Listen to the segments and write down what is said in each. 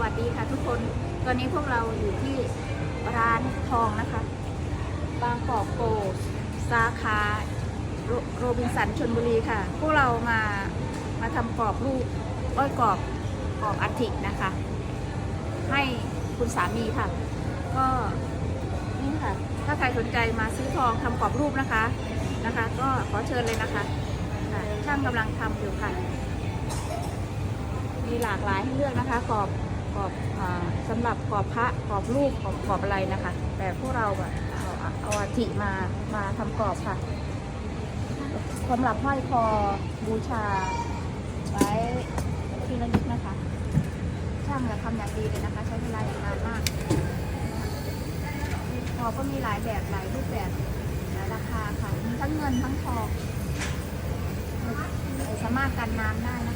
วัสดีค่ะทุกคน ตอนนี้พวกเราอยู่ที่ร้านทองนะคะ บางกอกโกสาขาโรโรบินสันชนบุรีค่ะ พวกเรามามาทำกรอบรูปอ้อยกรอบกรอบอัฐินะคะ ให้คุณสามีค่ะ ก็นี่ค่ะ ถ้าใครสนใจมาซื้อทองทำกรอบรูปนะคะนะคะ ก็ขอเชิญเลยนะคะค่ะช่างกำลังทำอยู่ค่ะมีหลากหลายให้เลือกนะคะกรอบ กรอบอาสำหรับกรอบพระกรอบรูปกรอบกรอบอะไรนะคะ แต่พวกเราแบบเอาเอาอาทิมามาทำกรอบค่ะสำหรับห้อยคอบูชา ไว้ที่ระลึกนะคะ ช่างจะทำอย่างดีเลยนะคะ ใช้เวลาอย่างนานมากทอก็มีหลายแบบหลายรูปแบบหลายราคาค่ะมีทั้งเงินทั้งทองสามารถกันน้ำได้นะคะ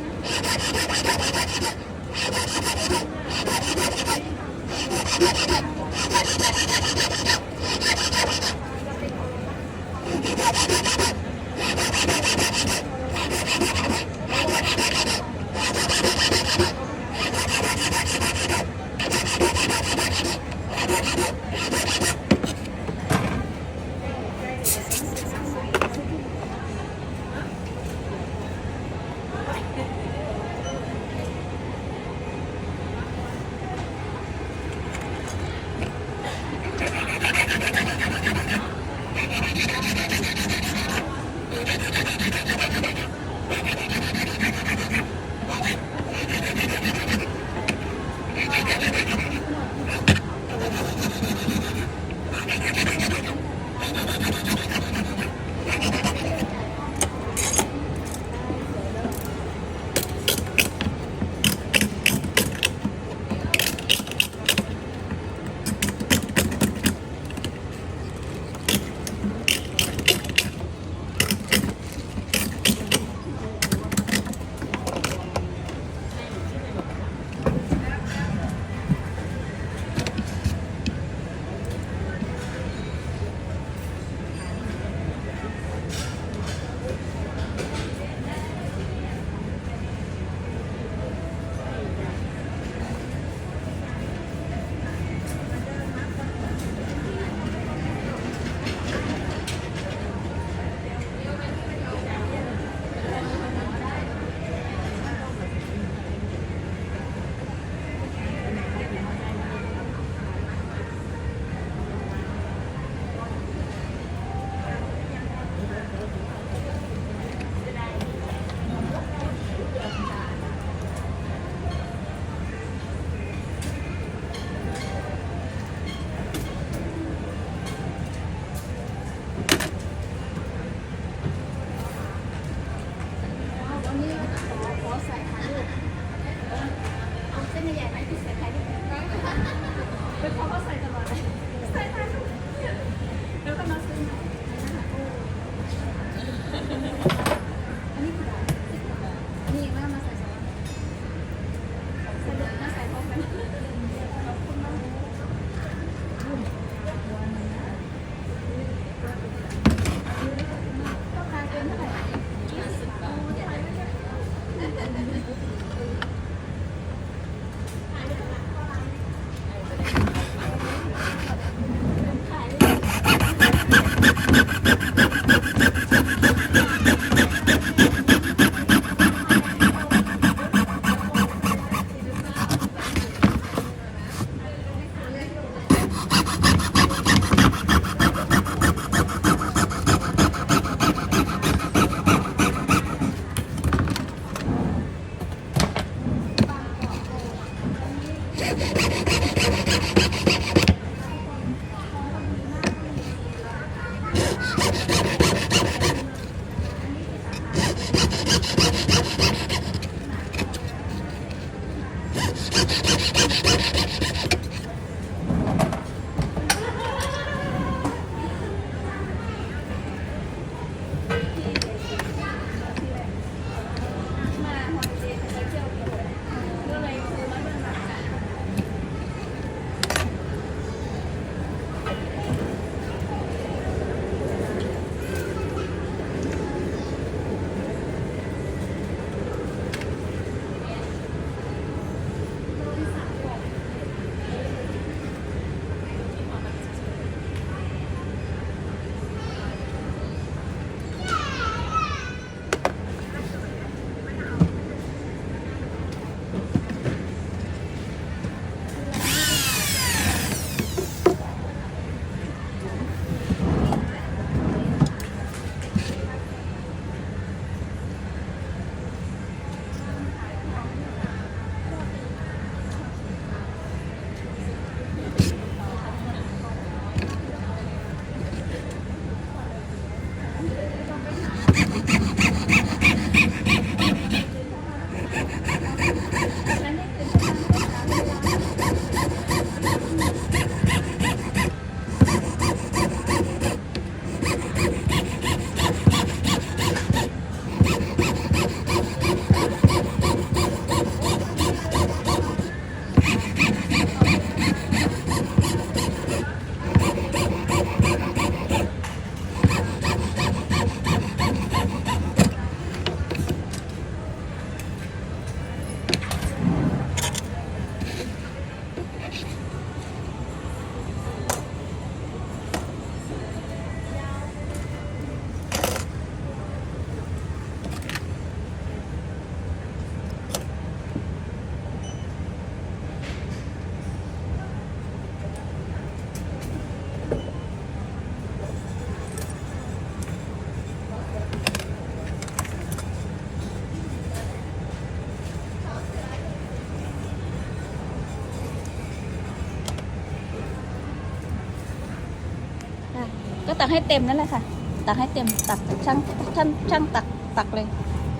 ก็ตักให้เต็มนั่นแหละค่ะ ตักให้เต็มตักช่างช่างช่างตักตักเลย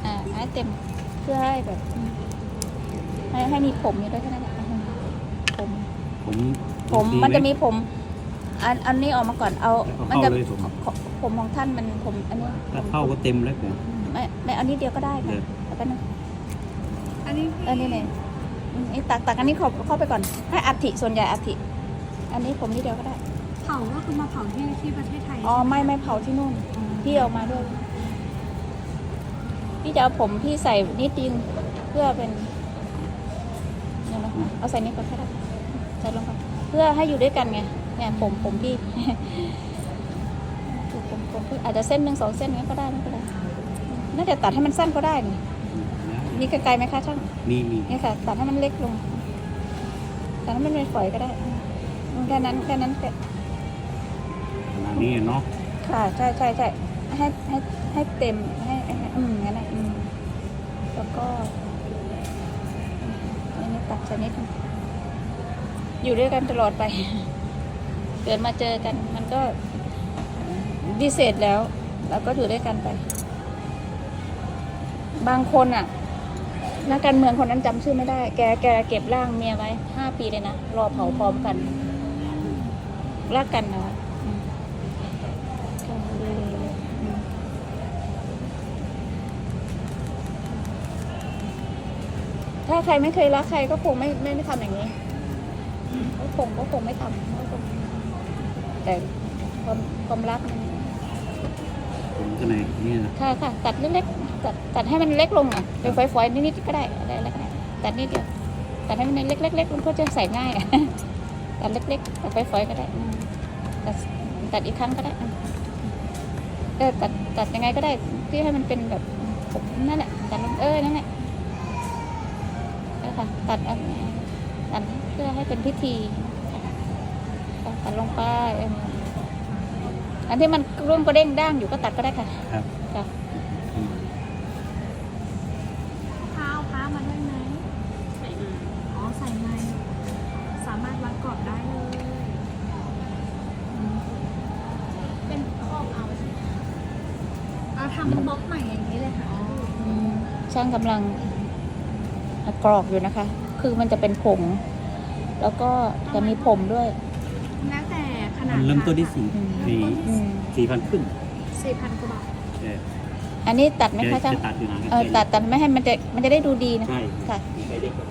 อ่าให้เต็มเพื่อให้แบบอืมให้ให้มีผมอยู่ด้วยแค่นั้นแหละผมผมผมดีไหมันจะมีผม อันอันนี้ออกมาก่อนเอาแล้วก็มัจะเข้าเลยผมของผมของท่านมันผมอันนี้ถ้าเข้าก็เต็มแล้วผมไม่ไม่เอานิดเดียวก็ได้เอค่ะอเอาไปนะอันนี้เออนี่เนี่ยอืมนี่ตักตักอันนี้เข้าเข้าไปก่อน ให้อัฐิส่วนใหญ่อัฐิอันนี้ผมนิดเดียวก็ได้เผาก็คือมาเผาที่ที่ประเทศไทยอ๋อไม่ไม่เผาที่นู่น พี่เอามาด้วย พี่จะเอาผมพี่ใส่นิดนึงเพื่อเป็นเนี่ยนะเอาใส่นี่ก่อนก็ได้ใส่ลงไปเพื่อให้อยู่ด้วยกันไงเนี่ยผมผมพี่ผมผมพี่อาจจะเส้นหนึ่งสองเส้นนี้ก็ได้ไม่เป็นไรน่าจะตัดให้มันสั้นก็ได้นี่มีกรรไกรไหมคะช่างมีมีนี่ค่ะ ตัดให้มันเล็กลงตัดให้มันเป็นฝอยก็ได้อืมแค่นั้นแค่นั้นแค่ข นี้เนาะค่ะใช่ใช่ใช่ให้ให้ให้เต็มให้ให้อืมงั้นนะอืมแล้วก็อันนี้ตัดชนิด อยู่ด้วยกันตลอดไป เกิดมาเจอกันมันก็วิเศษแล้ว แล้วก็อยู่ด้วยกันไป บางคนอะนักการเมืองคนนั้นจำชื่อไม่ได้ แก แกเก็บร่างเมียไว้ห้าปีเลยนะ รอเผาพร้อมกัน รักกันนะ ถ้าใครไม่เคยรักใครก็คงไม่ไม่ไม่ทำอย่างนี้ก็คงก็คงไม่ทำก็คงแต่ความความรักมันผมก็ในนี่นะค่ะค่ะตัดเล็กๆตัดตัดให้มันเล็กลงอะเป็นฝอยๆนิดๆก็ได้อะไรอะไรก็ได้ตัดนิดเดียวตัดให้มันเล็กๆๆมันก็จะใส่ง่ายอะตัดเล็กๆตัดฝอยๆก็ได้อืมตัดตัดอีกครั้งก็ได้อืมเออตัดตัดยังไงก็ได้ที่ให้มันเป็นแบบผมนั่นแหละตัดลงเออนั่นแหละเออ ค่ะ ตัดอันตัดเพื่อให้เป็นพิธีค่ะตัดลงไปเอออันที่มันร่วงกระเด้งด่างอยู่ก็ตัดก็ได้ค่ะ ครับจ้ะอืมข้าวพ้ามาด้วยไหมอ๋อใส่ในสามารถวัดกรอบได้เลยอืมเป็นครอบเอาใช่ไหมเอาทำเป็นบล็อกใหม่อย่างนี้เลยค่ะอืมช่างกำลัง กรอกอยู่นะคะ คือมันจะเป็นผง แล้วก็จะมีผมด้วย แล้วแต่ขนาดมันเริ่มต้นที่สี่อืมสี่อืมสี่พันขึ้นสี่พันกว่าบาทเอออันนี้ตัดไหมจะคะช่างจะตัดอยู่นะเออตัดตัดไม่ให้มันจะมันจะได้ดูดีนะ ใช่ค่ะใช่เด็กกว่า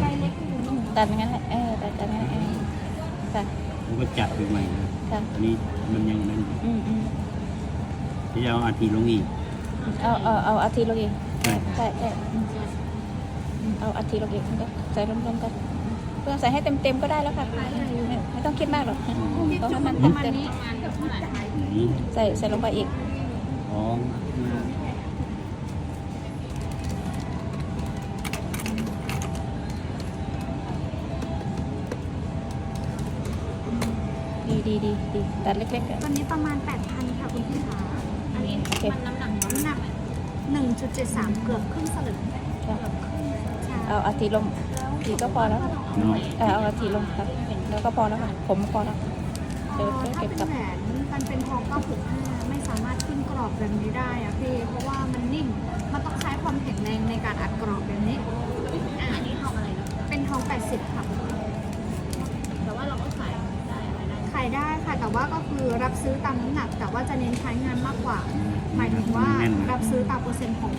ใบเล็กอยู่นู่นตัดอย่างนั้นแหละเออตัดตัดอย่างนั้นเออค่ะผมก็จัดไปใหม่นะค่ะอันนี้มันยังนั่นอืมอืมที่จะเอาอาทีลงอีกเอาเอาเอาอาทิตย์ลงอีกใช่ใช่ใช่อืมอืม เอาอาทิตย์ลงอีกก็ใส่รวมๆกันเพื่อใส่ให้เต็มเต็มๆก็ได้แล้วค่ะ ไม่ไม่ต้องคิดมากหรอกต้องให้มันปเต็ระมมาณเต็มนี้เกือบเท่าไหร่นี่ใส่ใส่ลงไปอีกสองห้าดีดีดีดีตัดเล็กๆอะวันนี้ประมาณ 8,000 ค่ะคุณพี่ขาอันนี้มันน้ำหนักน้ำหนัก1.73 เกือบครึ่งสลึงเกือบครึ่งใช่ เอาอาทิตย์ลงอาทิตย์ก็พอแล้วเนาะเออเอาอาทิตย์ลงครับแล้วก็พอแล้วค่ะผมพอแล้วเดี๋ยวเก็บกลับ แหวนมันเป็นทอง965ไม่สามารถขึ้นกรอบแบบนี้ได้อะพี่ เพราะว่ามันนิ่ม มันต้องใช้ความแข็งแรงในการอัดกรอบแบบนี้อันนี้ทองอะไรนะเป็นทอง 80 ค่ะ แต่ว่าเราก็ขายได้อะไรได้ขายได้ค่ะ แต่ว่าก็คือรับซื้อตามน้ำหนัก แต่ว่าจะเน้นใช้งานมากกว่า หมายถึงว่าแน่นรับซื้อตามเปอร์เซ็นต์ของ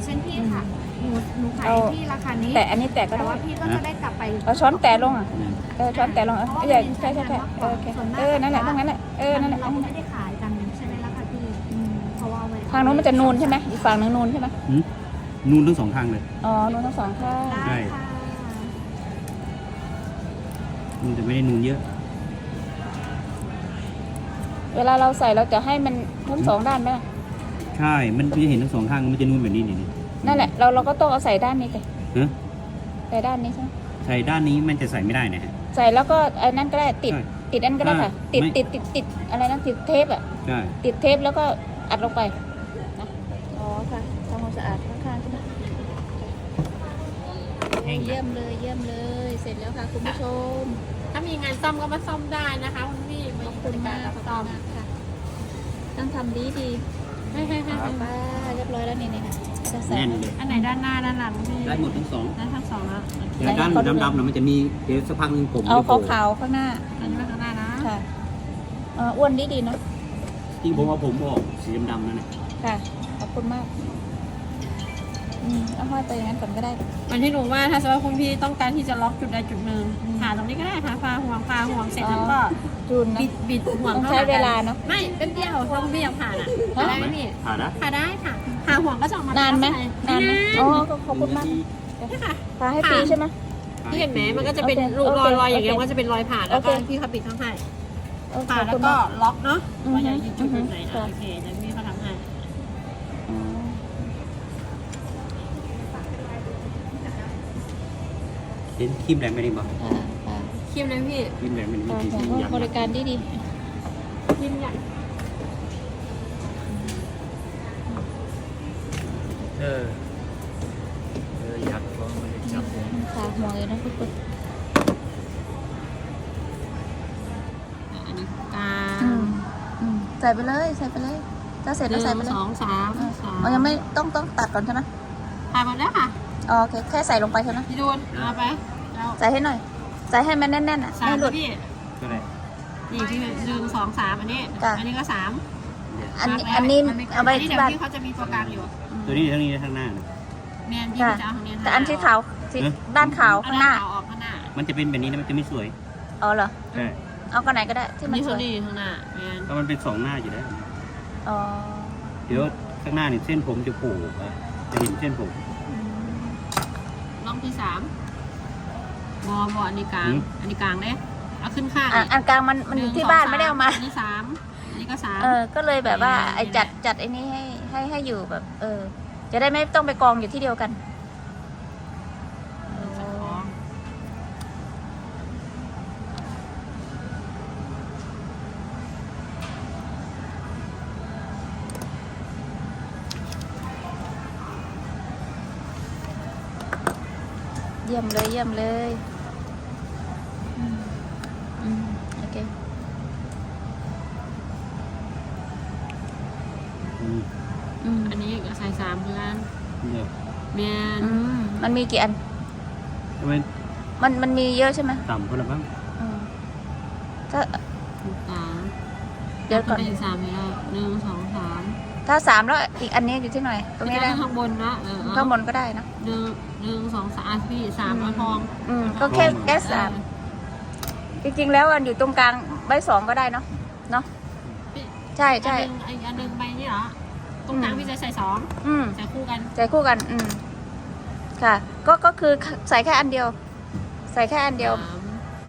อย่างเช่นพี่ค่ะหนูหนูขายเอา ที่ราคานี้แต่อันนี้แตะก็แต่ได้ว่าพี่ก็จะได้กลับไปเอาช้อนแตะลงอะนั่นเออช้อนแตะลงเออใช่ใช่ใช่ใช่เออโอเคเออนั่นแหละตรงนั้นแหละเออนั่นแหละเราก็ไม่ได้ขายกันใช่ไหมล่ะคะพี่อืมเพราะว่าไว้ทางนู้นมันจะนูนใช่ไหมอีกฝั่งหนึงนูนใช่ไหมหืมนูนทั้งสองข้างเลย อ๋อนูนทั้งสองข้างได้ค่ะมันจะไม่ได้นูนเยอะ เวลาเราใส่เราจะให้มันทั้งสองด้านไหมล่ะ ใช่ มันจะเห็นทั้งสองข้าง มันจะนูนแบบนี้นี่นี่นั่นแหละเราเราก็ต้องเอาใส่ด้านนี้เลยฮะใส่ด้านนี้ใช่ไหมใส่ด้านนี้มันจะใส่ไม่ได้นะฮะ ใส่แล้วก็ไอ้นั่นก็ได้ติด ใช่ติดอันก็ได้ค่ะอ่าติดไม่ ติดติดติดอะไรนะติดเทปอะ ใช่ ติดเทปแล้วก็อัดลงไปนะอ๋อค่ะทำความสะอาดข้างๆใช่ไหมโอ้เยี่ยมเลยเยี่ยมเลย เสร็จแล้วค่ะคุณผู้ชม ถ้ามีงานซ่อมก็มาซ่อมได้นะคะคุณพี่มาคุณมากขอบคุณมากค่ะ ต้องทำดีดีให้ให้ให้ๆป้า เรียบร้อยแล้วนี่นี่ค่ะจะใส่แน่นเลยอันไหนด้านหน้าด้านหลังพี่ได้หมดทั้งสองด้านทั้งสองแล้วแต่ด้านดำๆน่ะมันจะมีเดี๋ยวสักพักหนึงผมเอาจะโผล่ขาวๆข้างหน้าอันนี้ไม่ข้างหน้านะค่ะเอ่ออ้วนดีดีๆเนาะ จริงผมเอาผมออกสีดำๆนั่นแหละค่ะ ขอบคุณมาก อืมเอาห้อยไปอย่างนั้นก่อนก็ได้ มันที่หนูว่าถ้าสมมติว่าคุณพี่ต้องการที่จะล็อกจุดใดจุดหนึ่งหาตรงนี้ก็ได้ค่ะพาห่วงพาห่วงเสร็จแล้วก็จูนนะ บิดบิดห่วงต้องข้ใช้หกันเวลาเนอะไม่เป็นเดียวถ้าคุณพี่อยากผ่านอะฮะได้ไหมพี่ผ่านนะผ่าได้ค่ะพาห่วงก็จะออกมานานไหมนานานไหมอ๋อก็ขอบคุณมากใช่ค่ะ พาให้ฟรีใช่ไหม พี่เห็นไหมมันก็จะเป็นโอเครูปรอยรอยโอเคอย่างเงี้ยมันก็จะเป็นรอยผ่าแล้วก็โอเค พี่เขาปิดข้างให้เออขผ่าอบแล้คุวณก็มาก ล็อกเนาะอือฮึว่าอยากอยู่จุดไหนอือฮึ นะโอเคเดี๋ยวพี่ เห็นครีมแดงไม่ได้บอกค่ะค่ะครีมเลยพี่ครีมแดงมันมีค่ะที่ผมที่ว่ายักบริการดีดีครีมใหญ่เออ เออยักษ์ก็ไม่ได้จับผมๆค่ะห่วงเลยนะทุกคนอันนี้กลาอืงมอืมใส่ไปเลย ใส่ไปเลยถ้าเสร็จหแล้วใส่ไปนึ่งเลยสองสามเออสามอ๋อยังไม่ต้องต้องตัดก่อนใช่ไหมผ่าหมดแล้วค่ะ อ๋อโอเคแค่ใส่ลงไปใช่ไหมพี่ดูนเอาไปแล้วใส่ให้หน่อย ใส่ให้มันแน่นๆอะสามไม่หลุด พี่ก็ได้นี่พี่หนึ่งสองสามอันนี้จ้ะ อันนี้ก็สามอันนี้มาร์คอันนี้มัม่เอาไว้นนี้ที่เดี๋ยวบ้านพี่เขาจะมีตัวกลางอยู่ตัวนี้ทั้งนี้ทั้งหน้านะแมนพี่ค่ะจะเอาทางนี้แต่อันที่ขาวที่เอ๊ะ ด้านขาวเอข้างหน้าขาวออกข้างหน้ามันจะเป็นแบบนี้นะมันจะไม่สวยอ๋อเหรอ ใช่เอากันไหนก็ได้ที่มันนี่สเขาวยนี่ข้างหน้าแมนก็มันเป็นสองหน้าอยู่แล้ว อ๋อ เดี๋ยวข้างหน้าเนี่ยเส้นผมจะโผล่อะจะเห็นเส้นผมอืมล่อง ที่สามบอบออันนี้กลางหืมอันนี้กลางเด้เอาขึ้นข้างอะอันกลางมันมันหอยู่งที่สงบ้านสไม่ได้เอามา อันนี้สามอันนี้ก็สามเออ ก็เลยแบบว่าเนี่ยไอ้จัดจัดไอ้นี้ให้ให้ให้อยู่แบบ เออ จะได้ไม่ต้องไปกองอยู่ที่เดียวกัน ยี่ยมเลยเยี่ยมเลยอืมอืมโอเคอืมอืมอันนี้ก็ใส่สามเหมือนกันเนี่ยแมนอืมมันมีกี่อัน ทำไมมันมันมีเยอะใช่ไหมต่ำคนละบ้างอืมถ้าสามเดี๋ยวก่อนไปอีกสามแล้วหนึ่งสองสาม ถ้าสามแล้วอีกอันนี้อยู่ที่ไหนตรงนี้ได้ได้ข้างบนเนาะเออข้างบนก็ได้นะหนึ่งหนึ่งสองสามอะพี่สามเอาทองอืมก็แค่แค่สามจริงๆแล้วอันอยู่ตรงกลางใบสองก็ได้เนาะเนาะพี่ใช่อันใช่หนึ่งอีกอันหนึ่งใบนี่เหรอตรงกลางพี่จะใส่สองอืมใส่คู่กันใจคู่กัน อืมค่ะ ก็ก็คือใส่แค่อันเดียว ใส่แค่อันเดียวสาม